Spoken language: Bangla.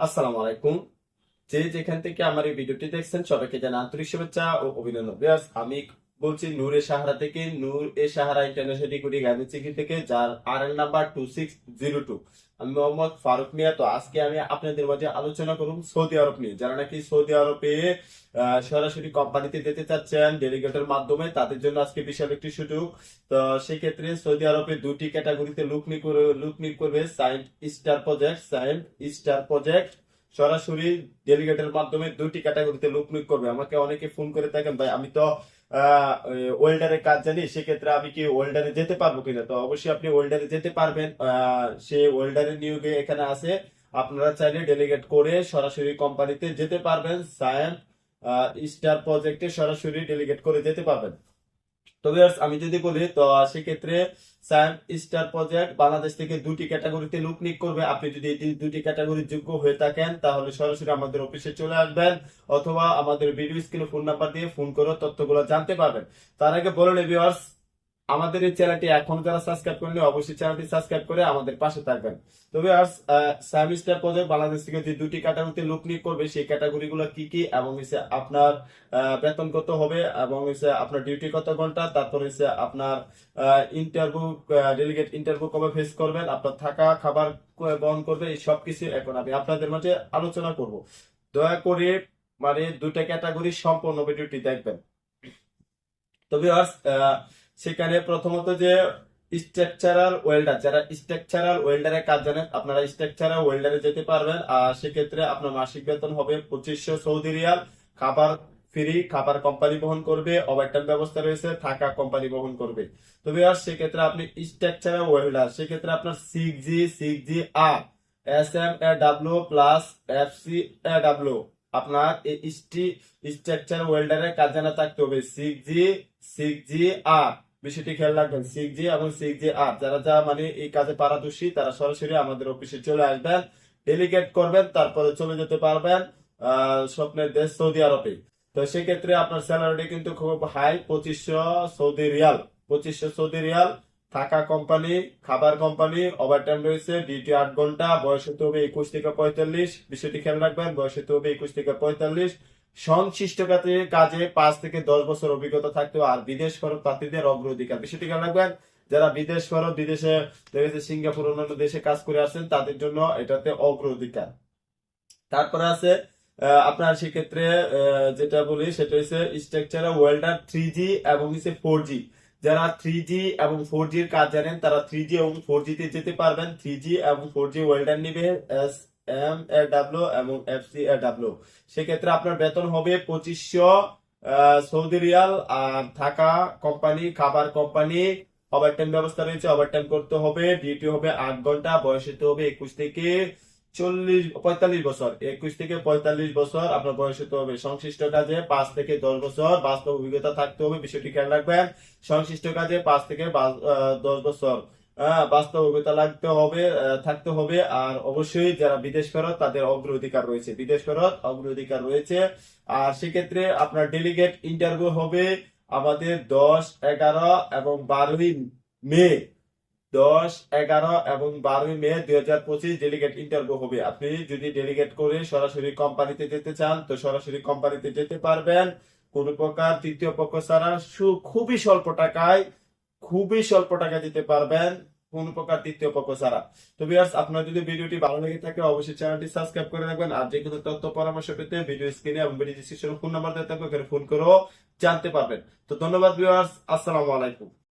আসসালামু আলাইকুম। যে যেখান থেকে আমার এই ভিডিওটি দেখছেন, সবাইকে জানাই আন্তরিক শুভেচ্ছা ও অভিনন্দন। আমি বলছি নূর এ সাহারা থেকে, নূর এ সাহারা ইন্টারন্যাশনাল ডিগ্রি গাইমেন্সিকি থেকে, যার R N number two six zero two আমি মোহাম্মদ ফারুক মিয়া, তো আজকে আমি আপনাদের মাঝে আলোচনা করব সৌদি আরব নিয়ে। যারা নাকি সৌদি আরবে সরাসরি কোম্পানিতে যেতে চাচ্ছেন ডেলিগেটের মাধ্যমে, তাদের জন্য আজকে বিশাল একটি সুযোগ। তো সেক্ষেত্রে সৌদি আরবে দুটি ক্যাটাগরিতে লুক নিয়োগ করে- লুক নিয়োগ করবে Saint Star project Saint Star project সরাসরি ডেলিগেটের মাধ্যমে দুটি ক্যাটাগরিতে লুক নিয়োগ করবে। আমাকে অনেকে ফোন করে থাকেন, ভাই, আমি তো ওয়েল্ডারের কাজ জানি, সেক্ষেত্রে আমি কি ওয়েল্ডারে যেতে পারব কিনা? তো অবশ্যই আপনি ওয়েল্ডারে যেতে পারবেন। সে ওয়েল্ডারের নিয়োগে এখানে আছে। আপনারা চাইলে ডেলিগেট করে সরাসরি কোম্পানিতে যেতে পারবেন। সায়েন্স স্টার প্রজেক্টে সরাসরি ডেলিগেট করে যেতে পারবেন। তো viewers, আমি যদি বলি তো সেক্ষেত্রে সায়েন্ট স্টার প্রজেক্ট বাংলাদেশ থেকে দুটি ক্যাটাগরিতে লুক নিক করবে। আপনি যদি এই দুটি ক্যাটাগরির যোগ্য হয়ে থাকেন তাহলে সরাসরি আমাদের অফিসে চলে আসবেন অথবা আমাদের ভিডিও স্ক্রিনে ফোন নাম্বার দিয়ে ফোন করে তথ্যগুলো জানতে পারবেন। তার আগে বলুন ভিউয়ার্স আমাদের এই চ্যানেলটি এখন যারা সাবস্ক্রাইব করেনি অবশ্যই চ্যানেলটি সাবস্ক্রাইব করে আমাদের পাশে থাকবেন। তবে আর সায়েন্ট স্টার বাংলাদেশ থেকে যে দুটি ক্যাটাগরিতে লুক নিক করবে সেই ক্যাটাগরিগুলো কি কি এবং হচ্ছে আপনার বেতন কত হবে এবং হচ্ছে আপনার ডিউটি কত ঘণ্টা, তারপর হচ্ছে আপনার ইন্টারভিউ ডেলিগেট ইন্টারভিউ কবে ফেস করবেন, আপনার থাকা, খাবার বহন করবে, এই সব কিছু এখন আমি আপনাদের মাঝে আলোচনা করব। দয়া করে মানে দুটা ক্যাটাগরি সম্পূর্ণ ভিডিওটি দেখবেন। তো ভিউয়ার্স সেখানে প্রথমত যে স্ট্রাকচারাল ওয়েল্ডার যারা স্ট্রাকচারাল ওয়েল্ডারের কাজ জানেন, আপনারা স্ট্রাকচারাল ওয়েল্ডারে যেতে পারবেন। আর সেক্ষেত্রে আপনার মাসিক বেতন হবে পঁচিশশো সৌদি রিয়াল। খাবার ফ্রি খাবার কোম্পানি বহন করবে ওভারটাইম ব্যবস্থা রয়েছে, থাকা কোম্পানি বহন করবে। তো ভিউয়ার্স সেক্ষেত্রে আপনি স্ট্রাকচারাল ওয়েল্ডার সেক্ষেত্রে আপনার six G six G R S M A W plus F C A W আপনার এই স্ট্রাকচার ওয়েল্ডারের কাজ জানা থাকতে হবে। সিক্স জি সিক্স জি আর বিষয়টি খেয়াল রাখবেন সিক্স জি এবং সিক্স জি আর যারা যা মানে এই কাজে পারদর্শী, তারা সরাসরি আমাদের অফিসে চলে আসবেন ডেলিগেট করবেন, তারপরে চলে যেতে পারবেন স্বপ্নের দেশ সৌদি আরবে। তো সেক্ষেত্রে আপনার স্যালারি কিন্তু খুব হাই পঁচিশশো সৌদি রিয়াল। পঁচিশশো সৌদি রিয়াল থাকা কোম্পানি খাবার কোম্পানি ওভারটাইম রয়েছে ডিউটি আট ঘণ্টা, বয়স হতে হবে একুশ থেকে পঁয়তাল্লিশ। বিষয়টি খেয়াল রাখবেন, বয়স হতে হবে একুশ থেকে পঁয়তাল্লিশ। সংশ্লিষ্ট কাজে পাঁচ থেকে দশ বছর অভিজ্ঞতা থাকতে আর বিদেশ খরচ প্রার্থীদের অগ্রাধিকার বিষয়টি খেয়াল রাখবেন? যারা বিদেশ খরচ বিদেশে দেখেছে সিঙ্গাপুর, অন্যান্য দেশে কাজ করে আসছেন, তাদের জন্য এটাতে অগ্রাধিকার। তারপরে আছে আপনার সেক্ষেত্রে যেটা বলি, সেটা হচ্ছে স্ট্রাকচার ওয়েল্ডার থ্রি জি এবং হচ্ছে ফোর জি যারা থ্রি জি এবং ফোর জির কাজ জানেন, তারা থ্রি জি এবং ফোর তে যেতে পারবেন। থ্রি জি এবং ফোর জি ওয়েল্ডার নিবে এম এ ডাব্লিউ এবং এফ সি এ ডাব্লিউ সেক্ষেত্রে আপনার বেতন হবে পঁচিশশো সৌদি রিয়াল আর থাকা কোম্পানি, খাবার কোম্পানি। ওভারটাইম ব্যবস্থা রয়েছে ওভারটাইম করতে হবে ডিউটি হবে আট ঘণ্টা, বয়স হতে হবে একুশ থেকে চল্লিশ, পঁয়তাল্লিশ বছর। একুশ থেকে পঁয়তাল্লিশ বছর আপনার বয়স হতে হবে। সংশ্লিষ্ট কাজে পাঁচ থেকে দশ বছর, বাস্তব অভিজ্ঞতা থাকতে হবে, বিষয়টি খেয়াল রাখবেন। সংশ্লিষ্ট কাজে পাঁচ থেকে দশ বছর। আহ, বাস্তব অভিজ্ঞতা লাগতে হবে থাকতে হবে। আর অবশ্যই যারা বিদেশ ফেরত তাদের অগ্রাধিকার রয়েছে। বিদেশ ফেরত অগ্রাধিকার রয়েছে। আর সেক্ষেত্রে আপনার ডেলিগেট ইন্টারভিউ হবে আমাদের দশ এগারো এবং বারোই মে। দশ এগারো এবং বারোই মে দুই হাজার পঁচিশ ডেলিগেট ইন্টারভিউ হবে। আপনি যদি ডেলিগেট করে সরাসরি কোম্পানিতে যেতে চান তো সরাসরি কোম্পানিতে যেতে পারবেন। কোন প্রকার তৃতীয় পক্ষ ছাড়া খুবই স্বল্প টাকায় খুবই স্বল্প টাকা দিতে পারবেন কোন প্রকার তৃতীয় পক্ষ ছাড়া। তো বিয়ার্স আপনার যদি ভিডিওটি ভালো লেগে থাকে, অবশ্যই চ্যানেলটি সাবস্ক্রাইব করে রাখবেন। আর যে কোনো তথ্য পরামর্শ পেতে ভিডিও স্ক্রিনে এবং ভিডিও ডিসক্রিপশনে ফোন নাম্বার দেওয়া থাকবে ফোন করেও জানতে পারবেন। তো ধন্যবাদ বিয়ার্স আসসালামু আলাইকুম।